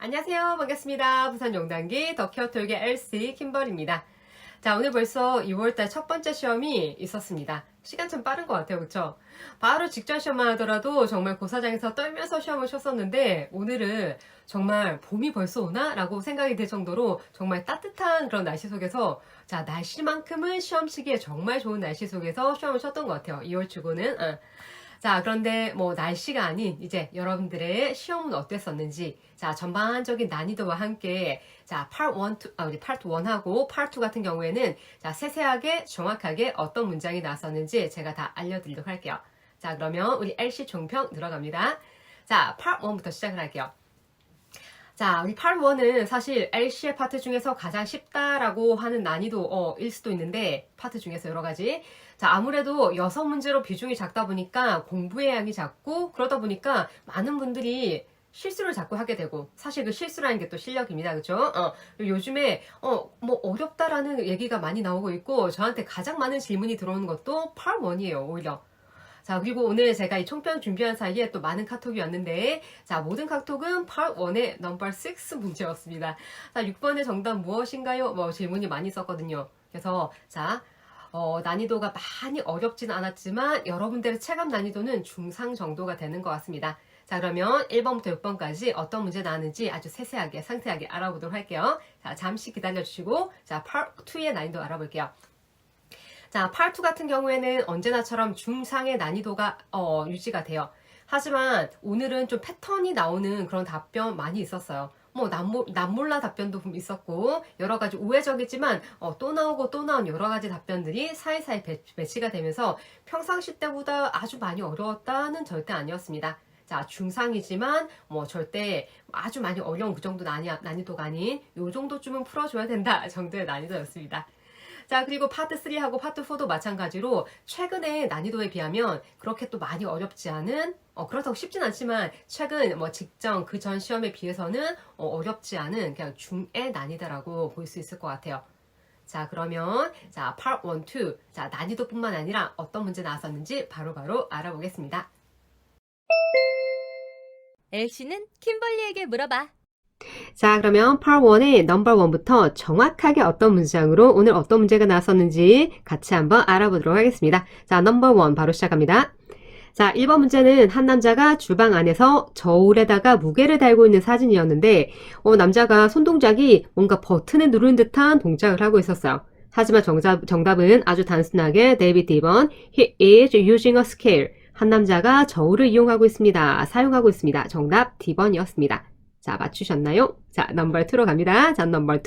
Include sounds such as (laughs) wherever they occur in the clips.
안녕하세요. 반갑습니다. 부산 용단기 더키어톨계 LC 킴벌입니다. 자, 오늘 벌써 2월달 첫 번째 시험이 있었습니다. 시간 참 빠른 것 같아요. 그쵸? 바로 직전 시험만 하더라도 정말 고사장에서 떨면서 시험을 쳤었는데 오늘은 정말 봄이 벌써 오나? 라고 생각이 들 정도로 정말 따뜻한 그런 날씨 속에서 자, 날씨만큼은 시험 치기에 정말 좋은 날씨 속에서 시험을 쳤던 것 같아요. 2월 주고는. 아. 자, 그런데 뭐 날씨가 아닌 이제 여러분들의 시험은 어땠었는지, 자, 전반적인 난이도와 함께, 자, part 1, 2, 아, 우리 part 1하고 part 2 같은 경우에는, 자, 세세하게, 정확하게 어떤 문장이 나왔었는지 제가 다 알려드리도록 할게요. 자, 그러면 우리 LC 종평 들어갑니다. 자, part 1부터 시작을 할게요. 자, 우리 part 1은 사실 LC의 파트 중에서 가장 쉽다라고 하는 난이도, 어, 일 수도 있는데, 파트 중에서 여러 가지. 자, 아무래도 여섯 문제로 비중이 작다 보니까 공부의 양이 작고, 그러다 보니까 많은 분들이 실수를 자꾸 하게 되고, 사실 그 실수라는 게 또 실력입니다. 그죠? 어, 요즘에, 어, 뭐, 어렵다라는 얘기가 많이 나오고 있고, 저한테 가장 많은 질문이 들어오는 것도 1이에요, 오히려. 자, 그리고 오늘 제가 이 총편 준비한 사이에 또 많은 카톡이 왔는데, 자, 모든 카톡은 1의 넘버 6 문제였습니다. 자, 6번의 정답 무엇인가요? 뭐 질문이 많이 있었거든요. 그래서, 자, 어, 난이도가 많이 어렵진 않았지만, 여러분들의 체감 난이도는 중상 정도가 되는 것 같습니다. 자, 그러면 1번부터 6번까지 어떤 문제 나왔는지 아주 세세하게, 상세하게 알아보도록 할게요. 자, 잠시 기다려주시고, 자, part 2의 난이도 알아볼게요. 자, part 2 같은 경우에는 언제나처럼 중상의 난이도가 어, 유지가 돼요. 하지만 오늘은 좀 패턴이 나오는 그런 답변 많이 있었어요. 뭐 남몰, 남몰라 답변도 좀 (laughs) 있었고 여러 가지 우회적이지만 어, 또 나오고 또 나온 여러 가지 답변들이 사이사이 배, 배치가 되면서 평상시 때보다 아주 많이 어려웠다는 절대 아니었습니다. 자, 중상이지만 뭐 절대 아주 많이 어려운 그 정도 난이, 난이도가 아닌 요 정도쯤은 풀어줘야 된다 (laughs) 정도의 난이도였습니다. 자, 그리고 파트 3하고 파트 4도 마찬가지로 최근의 난이도에 비하면 그렇게 또 많이 어렵지 않은, 어, 그렇다고 쉽진 않지만 최근 뭐 직전 그 전 시험에 비해서는 어, 렵지 않은 그냥 중의 난이다라고 볼 수 있을 것 같아요. 자, 그러면 자, part 1, 2. 자, 난이도뿐만 아니라 어떤 문제 나왔었는지 바로바로 알아보겠습니다. 엘씨는 킴벌리에게 물어봐. 자, 그러면 part 1의 넘버 1부터 정확하게 어떤 문장으로 오늘 어떤 문제가 나왔었는지 같이 한번 알아보도록 하겠습니다. 자, 넘버 1 바로 시작합니다. 자, 1번 문제는 한 남자가 주방 안에서 저울에다가 무게를 달고 있는 사진이었는데, 어, 남자가 손동작이 뭔가 버튼을 누르는 듯한 동작을 하고 있었어요. 하지만 정답, 정답은 아주 단순하게 데이비드 2번, he is using a scale. 한 남자가 저울을 이용하고 있습니다. 사용하고 있습니다. 정답 D번이었습니다. 자, 맞추셨나요? 자, 넘버 2로 갑니다. 자, 넘버 2.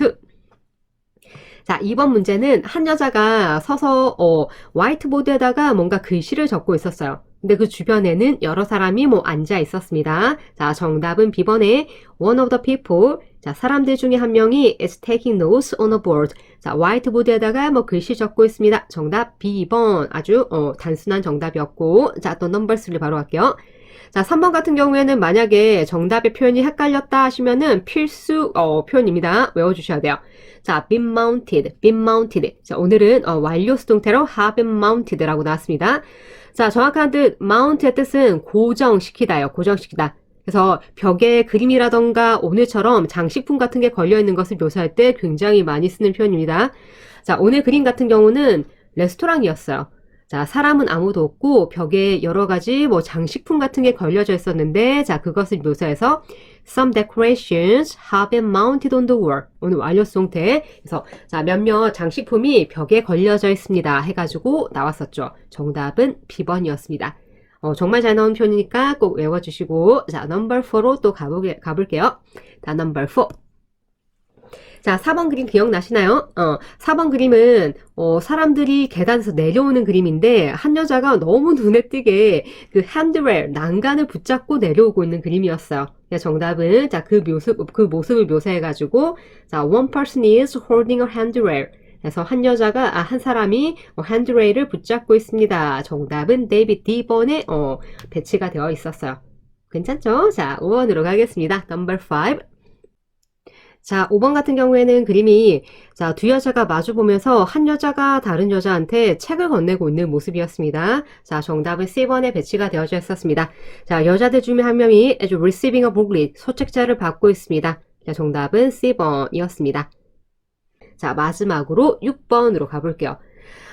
자, 2번 문제는 한 여자가 서서 어, 화이트보드에다가 뭔가 글씨를 적고 있었어요. 근데 그 주변에는 여러 사람이 뭐 앉아 있었습니다. 자, 정답은 B번에 one of the people. 자, 사람들 중에 한 명이 is taking notes on a board. 자, 화이트보드에다가 뭐 글씨 적고 있습니다. 정답 B번. 아주 어, 단순한 정답이었고. 자, 또 넘버 3 바로 갈게요. 자, 3번 같은 경우에는 만약에 정답의 표현이 헷갈렸다 하시면은 필수 어, 표현입니다. 외워주셔야 돼요. 자, been mounted, been mounted. 자, 오늘은 어, 완료 수동태로 have been mounted라고 나왔습니다. 자, 정확한 뜻 mount의 뜻은 고정시키다요. 고정시키다. 그래서 벽에 그림이라던가 오늘처럼 장식품 같은 게 걸려 있는 것을 묘사할 때 굉장히 많이 쓰는 표현입니다. 자, 오늘 그림 같은 경우는 레스토랑이었어요. 자, 사람은 아무도 없고 벽에 여러 가지 뭐 장식품 같은 게 걸려져 있었는데 자, 그것을 묘사해서 some decorations have been mounted on the wall. 오늘 완료 수동태. 그래서 자, 몇몇 장식품이 벽에 걸려져 있습니다. 해 가지고 나왔었죠. 정답은 B번이었습니다. 어, 정말 잘 나온 표현이니까 꼭 외워주시고, 자, 넘버 4로 또 가보게, 가볼게요. 자, 넘버 4. 자, 4번 그림 기억나시나요? 어, 4번 그림은, 어, 사람들이 계단에서 내려오는 그림인데, 한 여자가 너무 눈에 띄게 그 핸드레일, 난간을 붙잡고 내려오고 있는 그림이었어요. 그래서 정답은, 자, 그 모습, 그 모습을 묘사해 가지고, 자, one person is holding a handrail. 그래서 한 여자가, 아, 한 사람이 어, 핸드레일을 붙잡고 있습니다. 정답은 데이비드 D번에, 어, 배치가 되어 있었어요. 괜찮죠? 자, 5번으로 가겠습니다. 넘버 5. 자, 5번 같은 경우에는 그림이 자, 두 여자가 마주 보면서 한 여자가 다른 여자한테 책을 건네고 있는 모습이었습니다. 자, 정답은 C번에 배치가 되어져 있었습니다. 자, 여자들 중에 한 명이 as receiving a booklet, 소책자를 받고 있습니다. 자, 정답은 C번이었습니다. 자, 마지막으로 6번으로 가볼게요.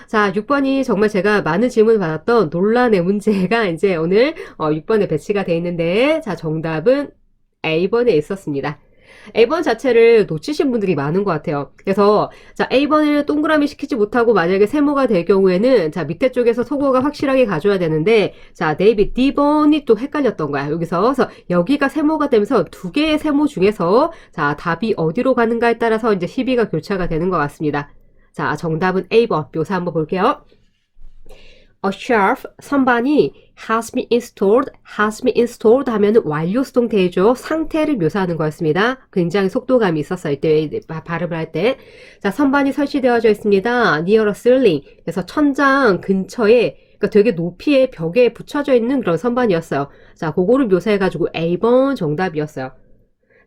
자, 6번이 정말 제가 많은 질문을 받았던 논란의 문제가 이제 오늘 어, 6번에 배치가 되어 있는데, 자, 정답은 A번에 있었습니다. A번 자체를 놓치신 분들이 많은 것 같아요. 그래서 자 A번을 동그라미 시키지 못하고 만약에 세모가 될 경우에는 자 밑에 쪽에서 소거가 확실하게 가줘야 되는데 자 네이비 D번이 또 헷갈렸던 거야. 여기서 그래서 여기가 세모가 되면서 두 개의 세모 중에서 자 답이 어디로 가는가에 따라서 이제 시비가 교차가 되는 것 같습니다. 자 정답은 A번 묘사 한번 볼게요. A shelf 선반이 has been installed, has been installed 하면은 완료 수동태죠. 상태를 묘사하는 거였습니다. 굉장히 속도감이 있었어요. 이때 바- 발음을 할 때. 자, 선반이 설치되어져 있습니다. near a ceiling. 그래서 천장 근처에 그러니까 되게 높이의 벽에 붙여져 있는 그런 선반이었어요. 자, 그거를 묘사해가지고 A번 정답이었어요.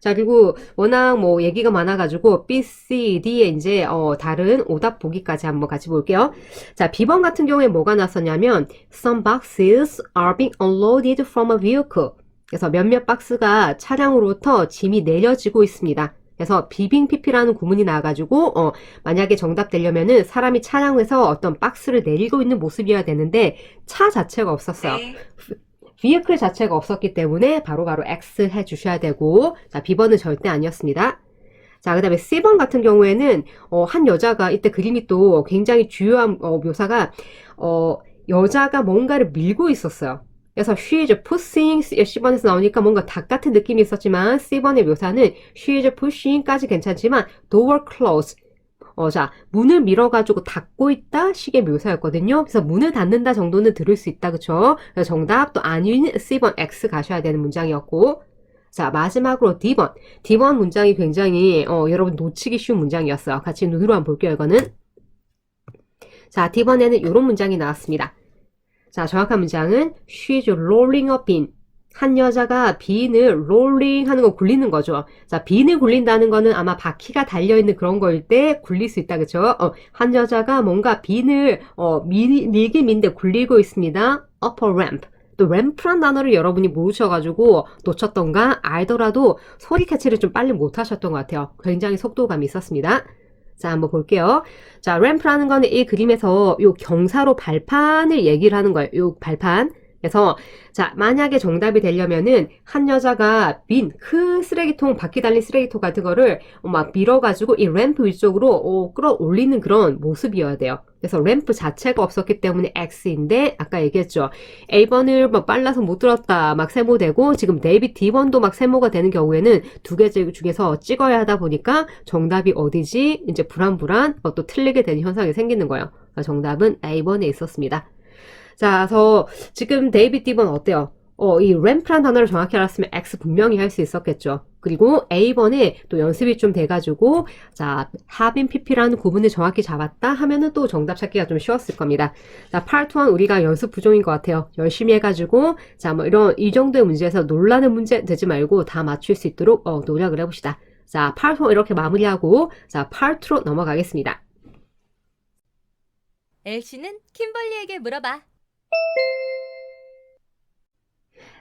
자, 그리고 워낙 뭐 얘기가 많아가지고 B, C, D에 이제 어, 다른 오답 보기까지 한번 같이 볼게요. 자, B번 같은 경우에 뭐가 났었냐면 Some boxes are being unloaded from a vehicle. 그래서 몇몇 박스가 차량으로부터 짐이 내려지고 있습니다. 그래서 비빙 PP라는 구문이 나와가지고 어, 만약에 정답 되려면은 사람이 차량에서 어떤 박스를 내리고 있는 모습이어야 되는데 차 자체가 없었어요. Vehicle 자체가 없었기 때문에 바로 바로 X 해주셔야 되고 자 B번은 절대 아니었습니다. 자, 그 다음에 C번 같은 경우에는, 어, 한 여자가, 이때 그림이 또 굉장히 주요한, 어, 묘사가, 어, 여자가 뭔가를 밀고 있었어요. 그래서 she is pushing, C번에서 나오니까 뭔가 닭 같은 느낌이 있었지만, C번의 묘사는 she is pushing까지 괜찮지만, door close. 어, 자, 문을 밀어가지고 닫고 있다 식의 묘사였거든요. 그래서 문을 닫는다 정도는 들을 수 있다, 그쵸? 그래서 정답 또 아닌 C번 X 가셔야 되는 문장이었고, 자, 마지막으로 D번. D번 문장이 굉장히, 어, 여러분 놓치기 쉬운 문장이었어요. 같이 눈으로 한번 볼게요, 이거는. 자, D번에는 이런 문장이 나왔습니다. 자, 정확한 문장은 She's rolling a bin. 한 여자가 빈을 롤링 하는 거 굴리는 거죠. 자, 빈을 굴린다는 거는 아마 바퀴가 달려있는 그런 거일 때 굴릴 수 있다, 그쵸? 어, 한 여자가 뭔가 빈을, 어, 밀, 밀긴 민데 굴리고 있습니다. up a ramp. 또 램프란 단어를 여러분이 모르셔가지고 놓쳤던가 알더라도 소리 캐치를 좀 빨리 못하셨던 것 같아요. 굉장히 속도감이 있었습니다. 자, 한번 볼게요. 자, 램프라는 거는 이 그림에서 요 경사로 발판을 얘기를 하는 거예요. 요 발판. 그래서 자 만약에 정답이 되려면은 한 여자가 빈큰 쓰레기통 바퀴 달린 쓰레기통 같은 거를 어, 막 밀어가지고 이 램프 위쪽으로 어, 끌어올리는 그런 모습이어야 돼요. 그래서 램프 자체가 없었기 때문에 X인데 아까 얘기했죠. A번을 막 빨라서 못 들었다 막 세모되고 지금 네이비 D번도 막 세모가 되는 경우에는 두 개 중에서 찍어야 하다 보니까 정답이 어디지 이제 불안불안 어, 또 틀리게 되는 현상이 생기는 거예요. 정답은 A번에 있었습니다. 자, 그래서 지금 데이비 딥은 어때요? 어, 이 램프란 단어를 정확히 알았으면 X 분명히 할 수 있었겠죠. 그리고 A번에 또 연습이 좀 돼가지고, 자, 하빈 PP라는 구분을 정확히 잡았다 하면은 또 정답 찾기가 좀 쉬웠을 겁니다. 자, 파트 1 우리가 연습 부족인 것 같아요. 열심히 해가지고, 자, 뭐 이런, 이 정도의 문제에서 놀라는 문제 되지 말고 다 맞출 수 있도록, 어, 노력을 해봅시다. 자, 파트 1 이렇게 마무리하고, 자, 파트 2로 넘어가겠습니다. 엘씨는 킴벌리에게 물어봐.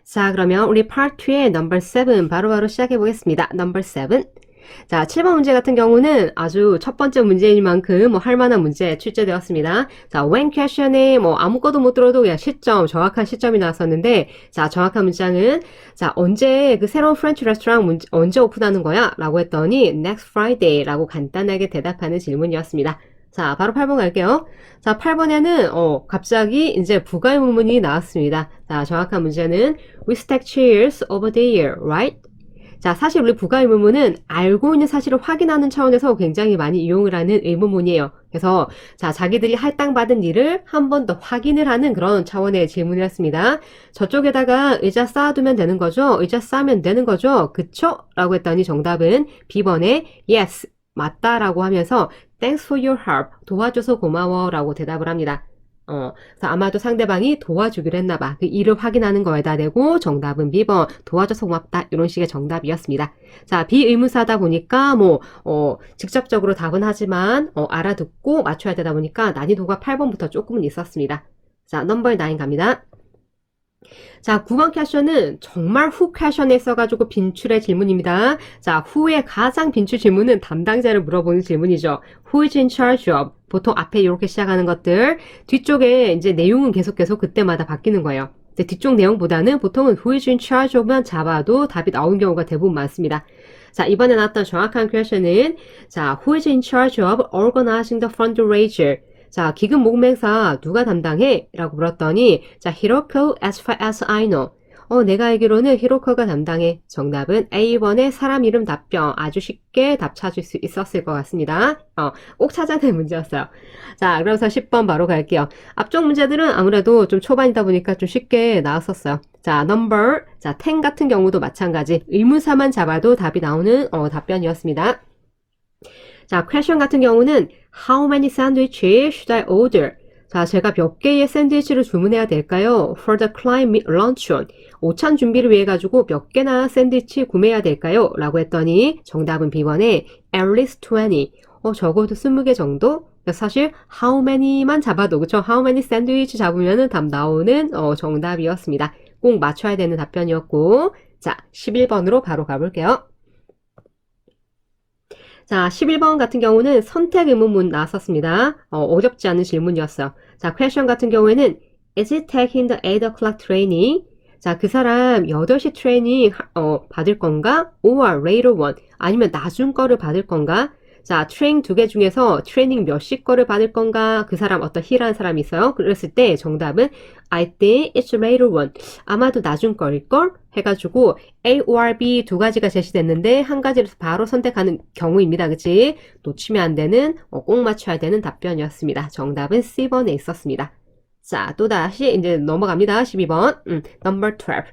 자, 그러면 우리 파트 2의 넘버 7 바로바로 시작해 보겠습니다. 넘버 7. 자, 7번 문제 같은 경우는 아주 첫 번째 문제인 만큼 뭐 할 만한 문제 출제되었습니다. 자, when question에 뭐 아무것도 못 들어도 그냥 시점, 정확한 시점이 나왔었는데, 자, 정확한 문장은, 자, 언제 그 새로운 프렌치 레스토랑 문- 언제 오픈하는 거야? 라고 했더니, next Friday 라고 간단하게 대답하는 질문이었습니다. 자, 바로 8번 갈게요. 자, 8번에는, 어, 갑자기 이제 부가의 문문이 나왔습니다. 자, 정확한 문제는, we stack chairs over there, right? 자, 사실 우리 부가의 문문은 알고 있는 사실을 확인하는 차원에서 굉장히 많이 이용을 하는 의문문이에요. 그래서, 자, 자기들이 할당받은 일을 한 번 더 확인을 하는 그런 차원의 질문이었습니다. 저쪽에다가 의자 쌓아두면 되는 거죠? 의자 쌓으면 되는 거죠? 그쵸? 라고 했더니 정답은 B번에 yes, 맞다라고 하면서 Thanks for your help. 도와줘서 고마워. 라고 대답을 합니다. 어, 그래서 아마도 상대방이 도와주기로 했나봐. 그 일을 확인하는 거에다 대고 정답은 B번 도와줘서 고맙다. 이런 식의 정답이었습니다. 자, 비의문사다 보니까 뭐 어, 직접적으로 답은 하지만 어, 알아듣고 맞춰야 되다 보니까 난이도가 8번부터 조금은 있었습니다. 자, 넘버 9 갑니다. 자, 9번 퀘션은 정말 후 퀘션에 써가지고 빈출의 질문입니다. 자, 후의 가장 빈출 질문은 담당자를 물어보는 질문이죠. Who is in charge of? 보통 앞에 이렇게 시작하는 것들, 뒤쪽에 이제 내용은 계속 계속 그때마다 바뀌는 거예요. 뒤쪽 내용보다는 보통은 Who is in charge of만 잡아도 답이 나온 경우가 대부분 많습니다. 자, 이번에 나왔던 정확한 퀘션은 자, Who is in charge of organizing the fundraiser? 자, 기금 행사 누가 담당해? 라고 물었더니 자, Hiroko as far as I know. 어, 내가 알기로는 히로코가 담당해. 정답은 A번의 사람 이름 답변. 아주 쉽게 답 찾을 수 있었을 것 같습니다. 어, 꼭 찾아야 될 문제였어요. 자, 그래서 10번 바로 갈게요. 앞쪽 문제들은 아무래도 좀 초반이다 보니까 좀 쉽게 나왔었어요. 자, number. 자, 10 같은 경우도 마찬가지. 의문사만 잡아도 답이 나오는 어, 답변이었습니다. 자, question 같은 경우는 How many sandwiches should I order? 자, 제가 몇 개의 샌드위치를 주문해야 될까요? For the client luncheon. 오찬 준비를 위해 가지고 몇 개나 샌드위치 구매해야 될까요? 라고 했더니 정답은 B번에 at least 20. 어, 적어도 20개 정도? 사실 how many만 잡아도 그쵸? how many 샌드위치 잡으면은 답 나오는 어, 정답이었습니다. 꼭 맞춰야 되는 답변이었고 자, 11번으로 바로 가볼게요. 자, 11번 같은 경우는 선택 의문문 나왔었습니다. 어, 렵지 않은 질문이었어요. 자, question 같은 경우에는 Is it taking the 8 o'clock training? 자, 그 사람 8시 트레이닝 어, 받을 건가? or later one. 아니면 나중 거를 받을 건가? 자, 트레이닝 두개 중에서 트레이닝 몇 시 거를 받을 건가? 그 사람 어떤 히라는 사람이 있어요. 그랬을 때 정답은 I think it's later one. 아마도 나중 거일걸? 해가지고 A or B 두 가지가 제시됐는데 한 가지를 바로 선택하는 경우입니다. 그치? 놓치면 안 되는, 어, 꼭 맞춰야 되는 답변이었습니다. 정답은 C번에 있었습니다. 자, 또다시 이제 넘어갑니다. 12번. 음, number 12.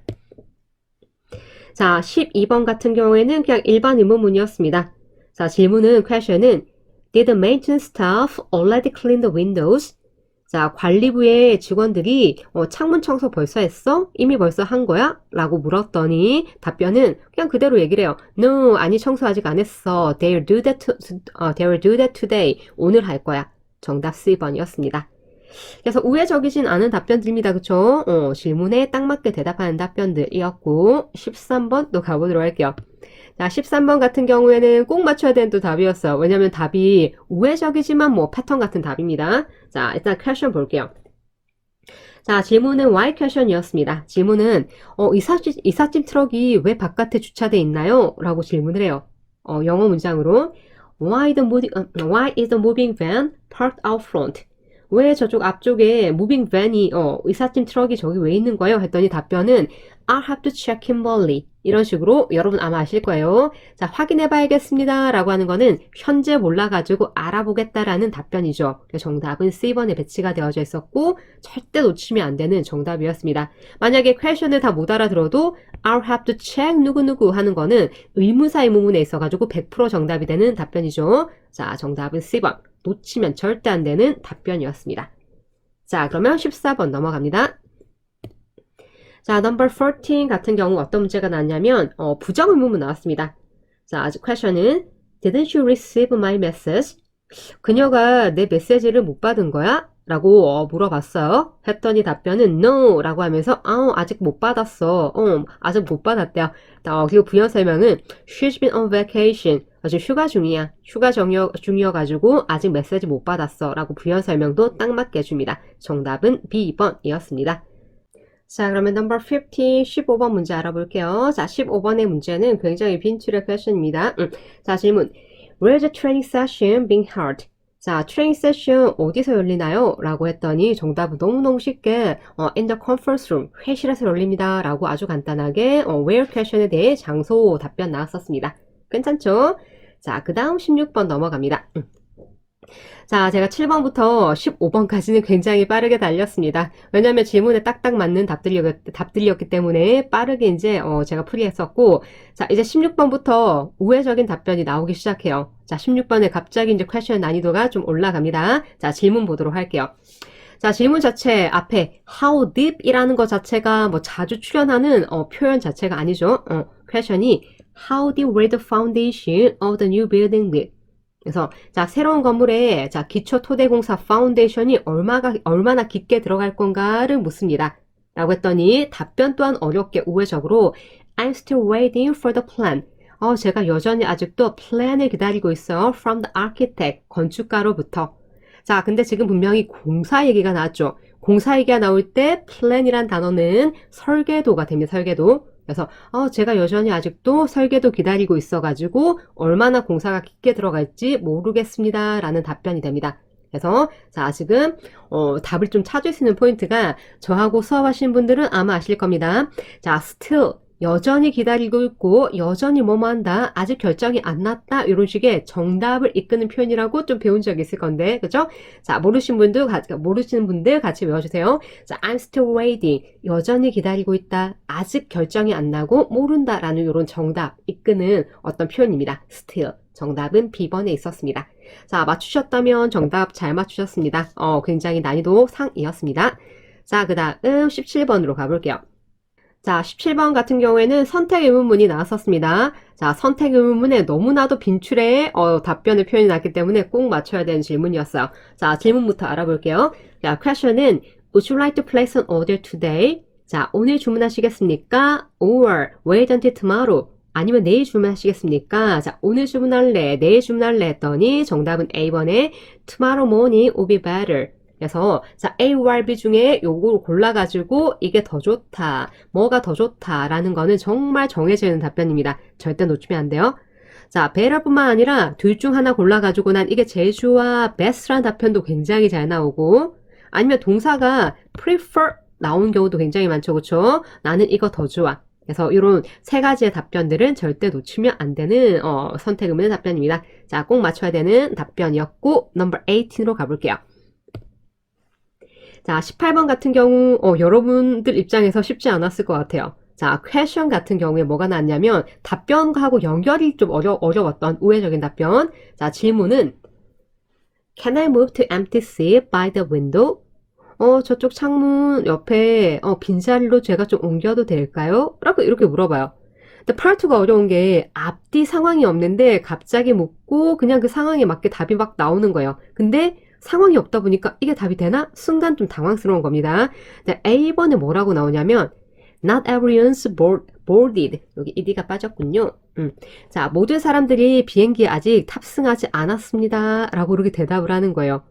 자, 12번 같은 경우에는 그냥 일반 의문문이었습니다. 자, 질문은, question은 Did the maintenance staff already clean the windows? 자, 관리부의 직원들이 어, 창문 청소 벌써 했어? 이미 벌써 한 거야? 라고 물었더니 답변은 그냥 그대로 얘기를 해요. No, 아니 청소 아직 안 했어. They'll do that, to, 어, they'll do that today. 오늘 할 거야. 정답 C번이었습니다. 그래서 우회적이진 않은 답변들입니다. 그쵸? 어, 질문에 딱 맞게 대답하는 답변들이었고 13번 또 가보도록 할게요. 자, 13번 같은 경우에는 꼭 맞춰야 되는 또 답이었어요. 왜냐면 답이 우회적이지만 뭐 패턴 같은 답입니다. 자, 일단 퀘션 볼게요. 자, 질문은 why question이었습니다. 질문은 어, 이삿짐, 이삿짐 트럭이 왜 바깥에 주차돼 있나요? 라고 질문을 해요. 어, 영어 문장으로 why the moving, 어, why is the moving van parked out front? 왜 저쪽 앞쪽에 무빙 밴이 어, 의사짐 트럭이 저기 왜 있는 거예요? 했더니 답변은 I'll have to check Kimberly 이런 식으로 여러분 아마 아실 거예요. 자 확인해 봐야겠습니다 라고 하는 거는 현재 몰라가지고 알아보겠다라는 답변이죠. 정답은 C번에 배치가 되어져 있었고 절대 놓치면 안 되는 정답이었습니다. 만약에 퀘션을 다 못 알아들어도 I'll have to check 누구누구 하는 거는 의무사 의 문문에 있어가지고 100% 정답이 되는 답변이죠. 자 정답은 C번 놓치면 절대 안 되는 답변이었습니다. 자, 그러면 14번 넘어갑니다. 자, number 14 같은 경우 어떤 문제가 나왔냐면 어, 부정 의문문 나왔습니다. 자, 아직 question은 Didn't you receive my message? 그녀가 내 메시지를 못 받은 거야? 라고 어, 물어봤어요. 했더니 답변은 no 라고 하면서 어, 아직 못 받았어. 어, 아직 못 받았대요. 어, 그리고 부연 설명은 She's been on vacation. 아주 휴가 중이야. 휴가 중이어, 중이어가지고 아직 메시지 못 받았어. 라고 부연 설명도 딱 맞게 해줍니다. 정답은 B번이었습니다. 자, 그러면 넘버 15, 15번 문제 알아볼게요. 자, 15번의 문제는 굉장히 빈출의 퀘션입니다. 음, 자, 질문. Where's the training session being held? 자, 트레이닝 세션 어디서 열리나요? 라고 했더니 정답은 너무너무 쉽게 어, in the conference room, 회실에서 열립니다. 라고 아주 간단하게 어, where question에 대해 장소 답변 나왔었습니다. 괜찮죠? 자, 그 다음 16번 넘어갑니다. 음. 자, 제가 7번부터 15번까지는 굉장히 빠르게 달렸습니다. 왜냐하면 질문에 딱딱 맞는 답들이었, 답들이었기 때문에 빠르게 이제 어, 제가 풀이했었고, 자, 이제 16번부터 우회적인 답변이 나오기 시작해요. 자, 16번에 갑자기 이제 퀘션 난이도가 좀 올라갑니다. 자, 질문 보도록 할게요. 자, 질문 자체 앞에 how deep이라는 것 자체가 뭐 자주 출연하는 어, 표현 자체가 아니죠. 어, question이 how deep will the foundation of the new building be? 그래서 자, 새로운 건물에 자, 기초 토대공사 파운데이션이 얼마가 얼마나 깊게 들어갈 건가를 묻습니다. 라고 했더니 답변 또한 어렵게 우회적으로 I'm still waiting for the plan. 어, 제가 여전히 아직도 플랜을 기다리고 있어요. From the architect, 건축가로부터. 자, 근데 지금 분명히 공사 얘기가 나왔죠. 공사 얘기가 나올 때 플랜이란 단어는 설계도가 됩니다. 설계도. 그래서 어, 제가 여전히 아직도 설계도 기다리고 있어가지고 얼마나 공사가 깊게 들어갈지 모르겠습니다. 라는 답변이 됩니다. 그래서 자 지금 어, 답을 좀 찾을 수 있는 포인트가 저하고 수업하신 분들은 아마 아실 겁니다. 자 still 여전히 기다리고 있고 여전히 뭐뭐 한다 아직 결정이 안 났다 이런 식의 정답을 이끄는 표현이라고 좀 배운 적이 있을 건데 그죠? 자 모르신 분들 같이 모르시는 분들 같이 외워주세요. 자 I'm still waiting 여전히 기다리고 있다 아직 결정이 안 나고 모른다라는 이런 정답 이끄는 어떤 표현입니다. still 정답은 B번에 있었습니다. 자 맞추셨다면 정답 잘 맞추셨습니다. 어 굉장히 난이도 상이었습니다. 자 그 다음 17번으로 가볼게요. 자, 17번 같은 경우에는 선택 의문문이 나왔었습니다. 자, 선택 의문문에 너무나도 빈출의 어, 답변의 표현이 났기 때문에 꼭 맞춰야 되는 질문이었어요. 자, 질문부터 알아볼게요. 자, question은 Would you like to place an order today? 자, 오늘 주문하시겠습니까? Or wait until tomorrow? 아니면 내일 주문하시겠습니까? 자, 오늘 주문할래, 내일 주문할래 했더니 정답은 A번에 tomorrow morning will be better. 그래서 자 A, or B 중에 요거를 골라가지고 이게 더 좋다, 뭐가 더 좋다라는 거는 정말 정해지는 답변입니다. 절대 놓치면 안 돼요. 자, better뿐만 아니라 둘 중 하나 골라가지고 난 이게 좋아, best라는 답변도 굉장히 잘 나오고 아니면 동사가 prefer 나온 경우도 굉장히 많죠, 그렇죠? 나는 이거 더 좋아. 그래서 이런 세 가지의 답변들은 절대 놓치면 안 되는 어, 선택 의문의 답변입니다. 자, 꼭 맞춰야 되는 답변이었고 넘버 18으로 가볼게요. 자, 18번 같은 경우, 어, 여러분들 입장에서 쉽지 않았을 것 같아요. 자, question 같은 경우에 뭐가 나왔냐면, 답변하고 연결이 좀 어려, 어려웠던 우회적인 답변. 자, 질문은, Can I move to empty seat by the window? 어, 저쪽 창문 옆에, 어, 빈자리로 제가 좀 옮겨도 될까요? 라고 이렇게 물어봐요. 근데 파트가 어려운 게 앞뒤 상황이 없는데 갑자기 묻고 그냥 그 상황에 맞게 답이 막 나오는 거예요. 근데 상황이 없다 보니까 이게 답이 되나? 순간 좀 당황스러운 겁니다. 자, A번에 뭐라고 나오냐면 Not everyone's board, boarded. 여기 ed가 빠졌군요. 음. 자, 모든 사람들이 비행기에 아직 탑승하지 않았습니다. 라고 이렇게 대답을 하는 거예요.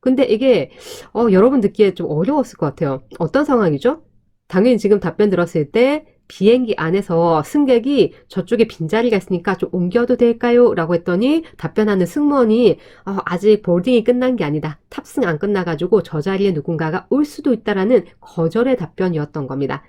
근데 이게 어, 여러분 듣기에 좀 어려웠을 것 같아요. 어떤 상황이죠? 당연히 지금 답변 들었을 때 비행기 안에서 승객이 저쪽에 빈자리가 있으니까 좀 옮겨도 될까요? 라고 했더니 답변하는 승무원이 어, 아직 보딩이 끝난 게 아니다. 탑승 안 끝나가지고 저 자리에 누군가가 올 수도 있다라는 거절의 답변이었던 겁니다.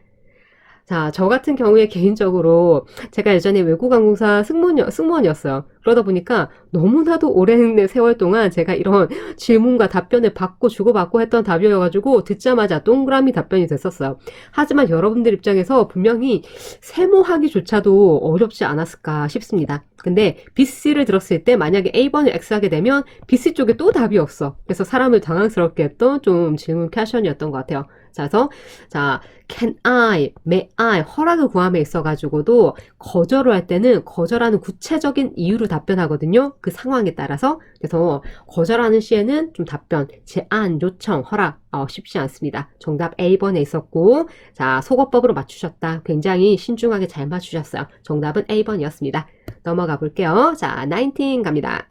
자, 저 같은 경우에 개인적으로 제가 예전에 외국항공사 승무원, 승무원이었어요. 그러다 보니까 너무나도 오랜 (laughs) 세월 동안 제가 이런 질문과 답변을 받고 주고받고 했던 답이어가지고 듣자마자 동그라미 답변이 됐었어요. 하지만 여러분들 입장에서 분명히 세모하기조차도 어렵지 않았을까 싶습니다. 근데 BC를 들었을 때 만약에 A번을 X하게 되면 BC 쪽에 또 답이 없어. 그래서 사람을 당황스럽게 했던 좀 질문 캐션이었던 것 같아요. 자, 그래서 자, can I, may I 허락을 구함에 있어 가지고도 거절을 할 때는 거절하는 구체적인 이유로 답변하거든요. 그 상황에 따라서. 그래서 거절하는 시에는 좀 답변, 제안, 요청, 허락 어, 쉽지 않습니다. 정답 A번에 있었고 자, 속어법으로 맞추셨다. 굉장히 신중하게 잘 맞추셨어요. 정답은 A번이었습니다. 넘어가 볼게요. 자, 19 갑니다.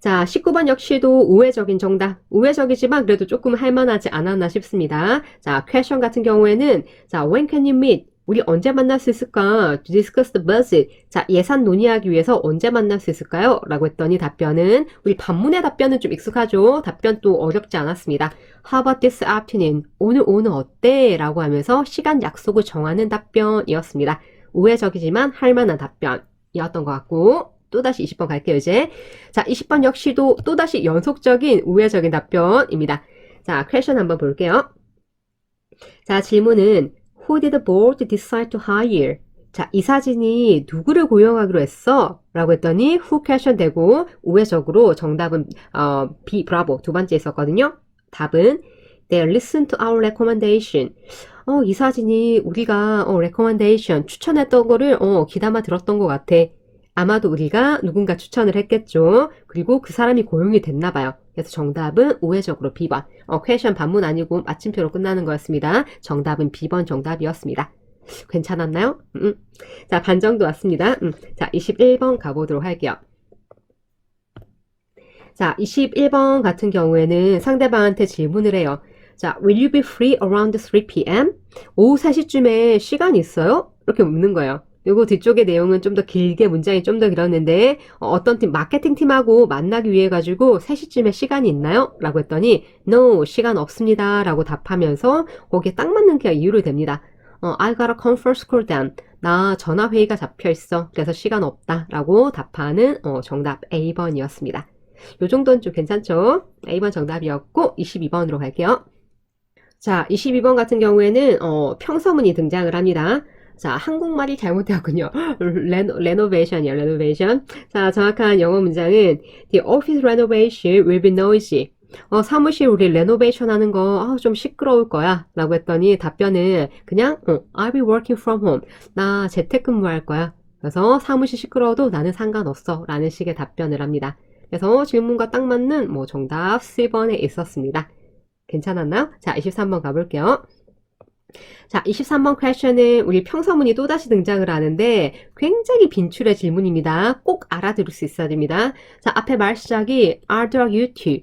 자, 19번 역시도 우회적인 정답. 우회적이지만 그래도 조금 할만하지 않았나 싶습니다. 자, question 같은 경우에는 자, when can you meet? 우리 언제 만날 수 있을까? To discuss the budget. 자, 예산 논의하기 위해서 언제 만날 수 있을까요? 라고 했더니 답변은 우리 반문의 답변은 좀 익숙하죠? 답변 또 어렵지 않았습니다. How about this afternoon? 오늘 오늘 어때? 라고 하면서 시간 약속을 정하는 답변이었습니다. 우회적이지만 할 만한 답변이었던 것 같고 또다시 20번 갈게요, 이제. 자, 20번 역시도 또다시 연속적인 우회적인 답변입니다. 자, 퀘션 한번 볼게요. 자, 질문은 Who did the board decide to hire? 자, 이 사진이 누구를 고용하기로 했어? 라고 했더니 who question 되고 우회적으로 정답은 어, B, 브라보 두 번째 있었거든요. 답은 they listen to our recommendation. 어, 이 사진이 우리가 어, recommendation 추천했던 거를 어, 귀담아 들었던 것 같아. 아마도 우리가 누군가 추천을 했겠죠. 그리고 그 사람이 고용이 됐나 봐요. 그래서 정답은 우회적으로 B번. 어, 퀘션 반문 아니고 마침표로 끝나는 거였습니다. 정답은 B번 정답이었습니다. 괜찮았나요? 음. 자, 반 정도 왔습니다. 음. 자, 21번 가보도록 할게요. 자, 21번 같은 경우에는 상대방한테 질문을 해요. 자, will you be free around 3 p.m.? 오후 3시쯤에 시간이 있어요? 이렇게 묻는 거예요. 그리고 뒤쪽의 내용은 좀 더 길게 문장이 좀 더 길었는데 어, 떤 팀, 마케팅 팀하고 만나기 위해 가지고 3시쯤에 시간이 있나요? 라고 했더니 no, 시간 없습니다. 라고 답하면서 거기에 딱 맞는 그냥 이유를 댑니다. 어, I got a conference call then. 나 전화 회의가 잡혀 있어. 그래서 시간 없다. 라고 답하는 어, 정답 A번이었습니다. 요 정도는 좀 괜찮죠? A번 정답이었고 22번으로 갈게요. 자, 22번 같은 경우에는 어, 평서문이 등장을 합니다. 자, 한국말이 잘못되었군요. (gasps) 레노, 레노베이션이요, 레노베이션. 자, 정확한 영어 문장은 The office renovation will be noisy. 어, 사무실 우리 레노베이션 하는 거, 아, 좀 시끄러울 거야. 라고 했더니 답변은 그냥, 어, I'll be working from home. 나 재택근무할 거야. 그래서 사무실 시끄러워도 나는 상관없어. 라는 식의 답변을 합니다. 그래서 질문과 딱 맞는 뭐 정답 C번에 있었습니다. 괜찮았나요? 자, 23번 가볼게요. 자, 23번 퀘션은 우리 평서문이 또다시 등장을 하는데 굉장히 빈출의 질문입니다. 꼭 알아들을 수 있어야 됩니다. 자, 앞에 말 시작이 Are there you to?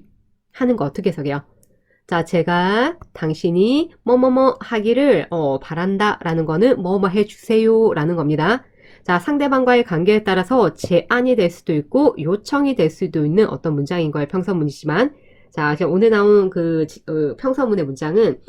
하는 거 어떻게 해석해요? 자, 제가 당신이 뭐뭐뭐 하기를 어, 바란다 라는 거는 뭐뭐 해주세요 라는 겁니다. 자, 상대방과의 관계에 따라서 제안이 될 수도 있고 요청이 될 수도 있는 어떤 문장인 거예요. 평서문이지만. 자, 오늘 나온 그 지- 어, 평서문의 문장은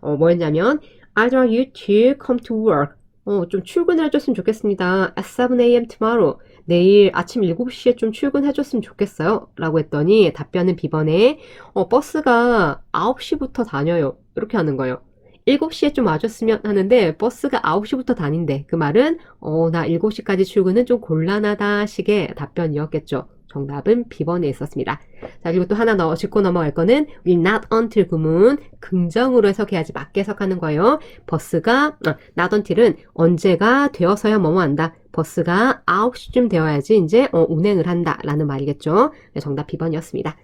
어, 뭐였냐면 I'd like you to come to work. 어, 좀 출근을 해줬으면 좋겠습니다. At 7 a.m. tomorrow. 내일 아침 7시에 좀 출근해줬으면 좋겠어요. 라고 했더니 답변은 B번에 어, 버스가 9시부터 다녀요. 이렇게 하는 거예요. 7시에 좀 와줬으면 하는데 버스가 9시부터 다닌대. 그 말은 어, 나 7시까지 출근은 좀 곤란하다 식의 답변이었겠죠. 정답은 B번에 있었습니다. 자, 그리고 또 하나 넣어 짚고 넘어갈 거는 will not until 구문 긍정으로 해석해야지 맞게 해석하는 거예요. 버스가 아, not until은 언제가 되어서야 뭐뭐 한다. 버스가 9시쯤 되어야지 이제 어, 운행을 한다라는 말이겠죠. 네, 정답 B번이었습니다.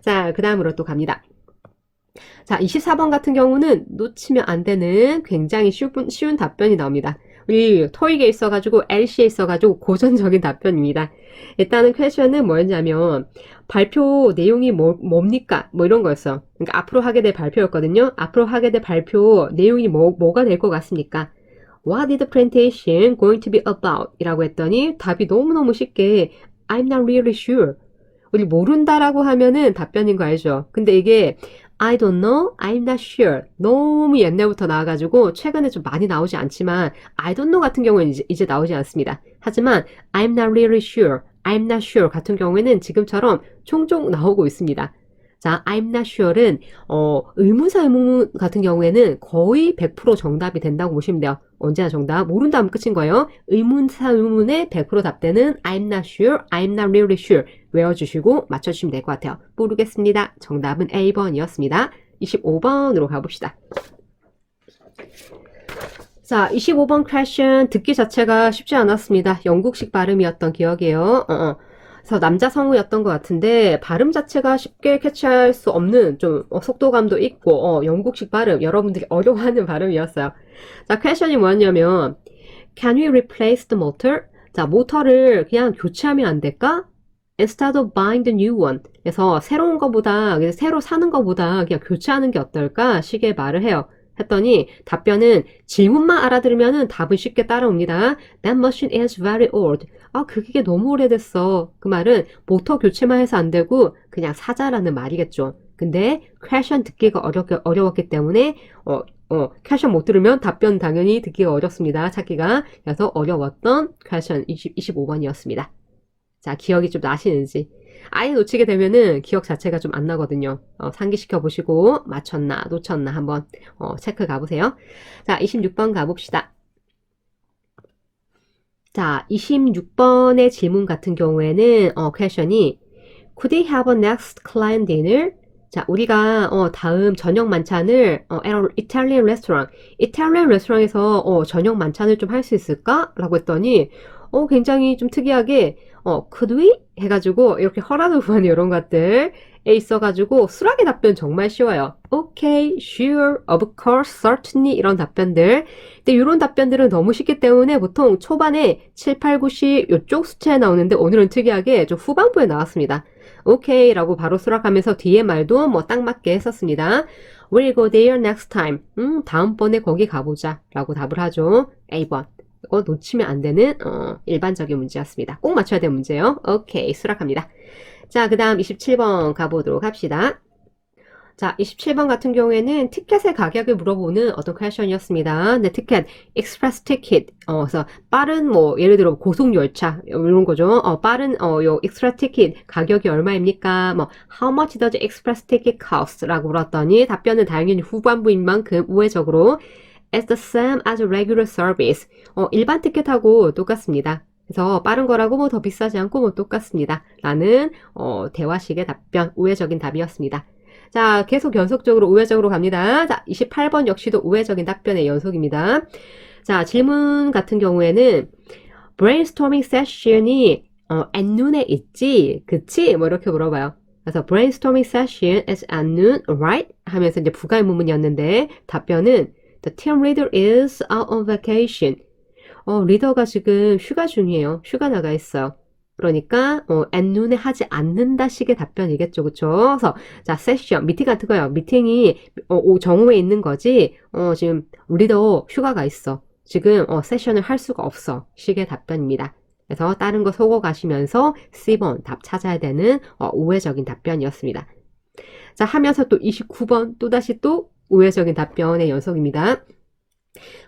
자, 그 다음으로 또 갑니다. 자, 24번 같은 경우는 놓치면 안 되는 굉장히 쉬운, 쉬운 답변이 나옵니다. 우리 토익에 있어가지고 LC에 있어가지고 고전적인 답변입니다. 일단은 퀘션은 뭐였냐면 발표 내용이 뭐, 뭡니까? 뭐 이런 거였어. 그러니까 앞으로 하게 될 발표였거든요. 앞으로 하게 될 발표 내용이 뭐, 뭐가 될 것 같습니까? What is the presentation going to be about? 이라고 했더니 답이 너무너무 쉽게 I'm not really sure. 우리 모른다라고 하면은 답변인 거 알죠? 근데 이게 I don't know, I'm not sure. 너무 옛날부터 나와가지고 최근에 좀 많이 나오지 않지만 I don't know 같은 경우는 이제, 이제 나오지 않습니다. 하지만 I'm not really sure, I'm not sure 같은 경우에는 지금처럼 종종 나오고 있습니다. 자, I'm not sure는 어, 의문사 의문 같은 경우에는 거의 100% 정답이 된다고 보시면 돼요. 언제나 정답 모른다 하면 끝인 거예요. 의문사 의문의 100% 답되는 I'm not sure, I'm not really sure 외워주시고 맞춰주시면 될 것 같아요. 모르겠습니다. 정답은 A번이었습니다. 25번으로 가봅시다. 자, 25번 퀘션 듣기 자체가 쉽지 않았습니다. 영국식 발음이었던 기억이에요. 어, 어. 그래서 남자 성우였던 것 같은데 발음 자체가 쉽게 캐치할 수 없는 좀 어, 속도감도 있고 어, 영국식 발음 여러분들이 (laughs) 어려워하는 발음이었어요. 자, 퀘션이 뭐였냐면 Can we replace the motor? 자, 모터를 그냥 교체하면 안 될까? Instead of buying the new one. 그래서 새로운 거보다 새로 사는 거보다 그냥 교체하는 게 어떨까? 식의 말을 해요. 했더니 답변은 질문만 알아들으면 답은 쉽게 따라옵니다. That machine is very old. 아, 그 기계 너무 오래됐어. 그 말은 모터 교체만 해서 안 되고 그냥 사자라는 말이겠죠. 근데 퀘션 듣기가 어렵, 어려웠기 때문에 어, 어, 퀘션 못 들으면 답변 당연히 듣기가 어렵습니다. 찾기가. 그래서 어려웠던 퀘션 20, 25번이었습니다. 자, 기억이 좀 나시는지. 아예 놓치게 되면은 기억 자체가 좀 안 나거든요. 어, 상기시켜 보시고 맞췄나 놓쳤나 한번 어, 체크 가보세요. 자, 26번 가봅시다. 자, 26번의 질문 같은 경우에는 어, 퀘션이 Could we have a next client dinner? 자, 우리가 어, 다음 저녁 만찬을 어, Italian restaurant, 이탈리안 레스토랑에서 어, 저녁 만찬을 좀 할 수 있을까? 라고 했더니 어, 굉장히 좀 특이하게 어, could we? 해가지고 이렇게 허락을 구하는 이런 것들 에 있어가지고 수락의 답변 정말 쉬워요. Okay, sure, of course, certainly 이런 답변들. 근데 이런 답변들은 너무 쉽기 때문에 보통 초반에 7, 8, 9, 10 이쪽 수치에 나오는데 오늘은 특이하게 좀 후반부에 나왔습니다. 오케이 라고 바로 수락하면서 뒤에 말도 뭐 딱 맞게 했었습니다. We'll go there next time. 음, 다음번에 거기 가보자 라고 답을 하죠. A번. 이거 놓치면 안 되는 어, 일반적인 문제였습니다. 꼭 맞춰야 되는 문제요. 오케이 수락합니다. 자, 그 다음 27번 가보도록 합시다. 자, 27번 같은 경우에는 티켓의 가격을 물어보는 어떤 퀘션이었습니다. 근데 티켓, 익스프레스 티켓, 어, 그래서 빠른 뭐 예를 들어 고속열차 이런 거죠. 어, 빠른 어, 요 익스프레스 티켓 가격이 얼마입니까? 뭐 How much does express ticket cost? 라고 물었더니 답변은 당연히 후반부인 만큼 우회적으로 It's the same as regular service. 어, 일반 티켓하고 똑같습니다. 그래서 빠른 거라고 뭐 더 비싸지 않고 뭐 똑같습니다. 라는 어, 대화식의 답변, 우회적인 답이었습니다. 자, 계속 연속적으로 우회적으로 갑니다. 자, 28번 역시도 우회적인 답변의 연속입니다. 자, 질문 같은 경우에는 brainstorming session이 어, noon에 있지? 그치? 뭐 이렇게 물어봐요. 그래서 brainstorming session is at noon, right? 하면서 이제 부가의 문문이었는데 답변은 the team leader is out on vacation. 어, 리더가 지금 휴가 중이에요. 휴가 나가 있어요. 그러니까 어, noon에 하지 않는다 식의 답변이겠죠. 그쵸? 그래서 자, 세션, 미팅 같은 거요. 미팅이 어, 오- 정오에 있는 거지. 어, 지금 리더 휴가가 있어. 지금 어, 세션을 할 수가 없어. 식의 답변입니다. 그래서 다른 거 속어 가시면서 C번 답 찾아야 되는 어, 우회적인 답변이었습니다. 자, 하면서 또 29번 또다시 또 우회적인 답변의 연속입니다.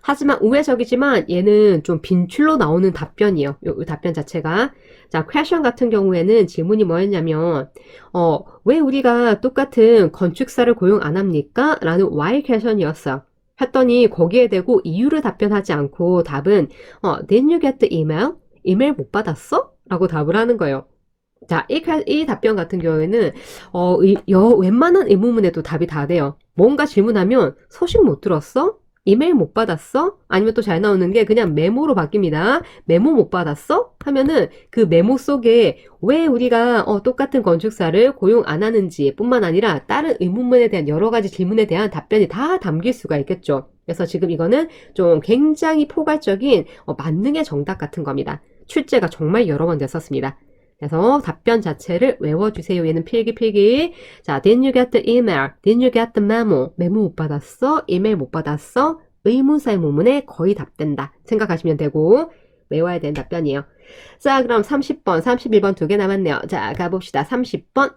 하지만 우회적이지만 얘는 좀 빈출로 나오는 답변이에요. 요, 요 답변 자체가. 자, 퀘션 같은 경우에는 질문이 뭐였냐면, 어, 왜 우리가 똑같은 건축사를 고용 안 합니까? 라는 why 퀘션이었어요. 했더니 거기에 대고 이유를 답변하지 않고 답은, 어, did you get the email? 이메일 못 받았어? 라고 답을 하는 거예요. 자, 이, 퀘- 이 답변 같은 경우에는, 어, 이- 여, 웬만한 의문문에도 답이 다 돼요. 뭔가 질문하면, 소식 못 들었어? 이메일 못 받았어? 아니면 또 잘 나오는 게 그냥 메모로 바뀝니다. 메모 못 받았어? 하면은 그 메모 속에 왜 우리가 어, 똑같은 건축사를 고용 안 하는지 뿐만 아니라 다른 의문문에 대한 여러 가지 질문에 대한 답변이 다 담길 수가 있겠죠. 그래서 지금 이거는 좀 굉장히 포괄적인 어, 만능의 정답 같은 겁니다. 출제가 정말 여러 번 됐었습니다. 그래서 답변 자체를 외워주세요. 얘는 필기 필기. 자, did you get the email? Did you get the memo? 메모 못 받았어? 이메일 못 받았어? 의문사의 문문에 거의 답된다. 생각하시면 되고 외워야 되는 답변이에요. 자, 그럼 30번, 31번 두 개 남았네요. 자, 가봅시다. 30번.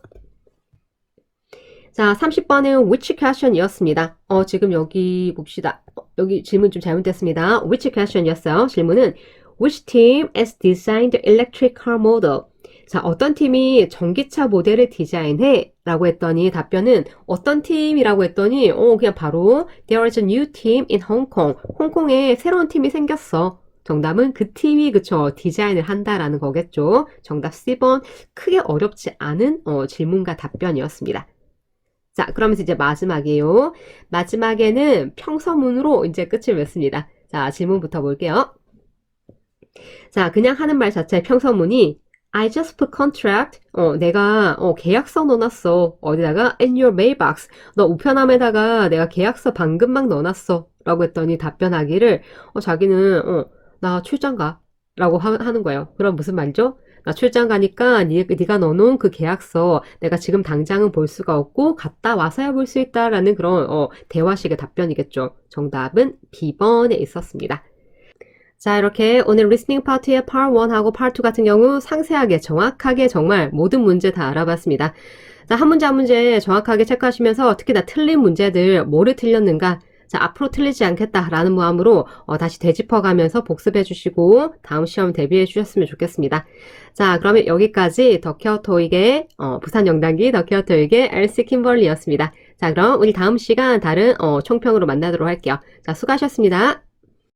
자, 30번은 which question이었습니다. 어, 지금 여기 봅시다. 어, 여기 질문 좀 잘못됐습니다. which question이었어요. 질문은 which team has designed the electric car model? 자, 어떤 팀이 전기차 모델을 디자인해? 라고 했더니 답변은 어떤 팀이라고 했더니 어, 그냥 바로 There is a new team in Hong Kong. 홍콩에 새로운 팀이 생겼어. 정답은 그 팀이 그쵸 디자인을 한다라는 거겠죠. 정답 C번 크게 어렵지 않은 어, 질문과 답변이었습니다. 자, 그러면서 이제 마지막이에요. 마지막에는 평서문으로 이제 끝을 맺습니다. 자, 질문부터 볼게요. 자, 그냥 하는 말 자체 평서문이 I just put contract. 어, 내가 어, 계약서 넣어놨어. 어디다가 in your mailbox. 너 우편함에다가 내가 계약서 방금 막 넣어놨어. 라고 했더니 답변하기를 어, 자기는 어, 나 출장 가. 라고 하, 는 거예요. 그럼 무슨 말이죠? 나 출장 가니까 니, 네가 넣어놓은 그 계약서 내가 지금 당장은 볼 수가 없고 갔다 와서야 볼 수 있다라는 그런 어, 대화식의 답변이겠죠. 정답은 B번에 있었습니다. 자, 이렇게 오늘 리스닝 파트의 Part 1하고 Part 2 같은 경우 상세하게 정확하게 정말 모든 문제 다 알아봤습니다. 자, 한 문제 한 문제 정확하게 체크하시면서 특히 나 틀린 문제들 뭐를 틀렸는가 자, 앞으로 틀리지 않겠다라는 마음으로 어, 다시 되짚어가면서 복습해 주시고 다음 시험 대비해 주셨으면 좋겠습니다. 자, 그러면 여기까지 더케어 토익의 어, 부산 영단기 더케어 토익의 LC 킴벌리였습니다. 자, 그럼 우리 다음 시간 다른 어, 총평으로 만나도록 할게요. 자, 수고하셨습니다.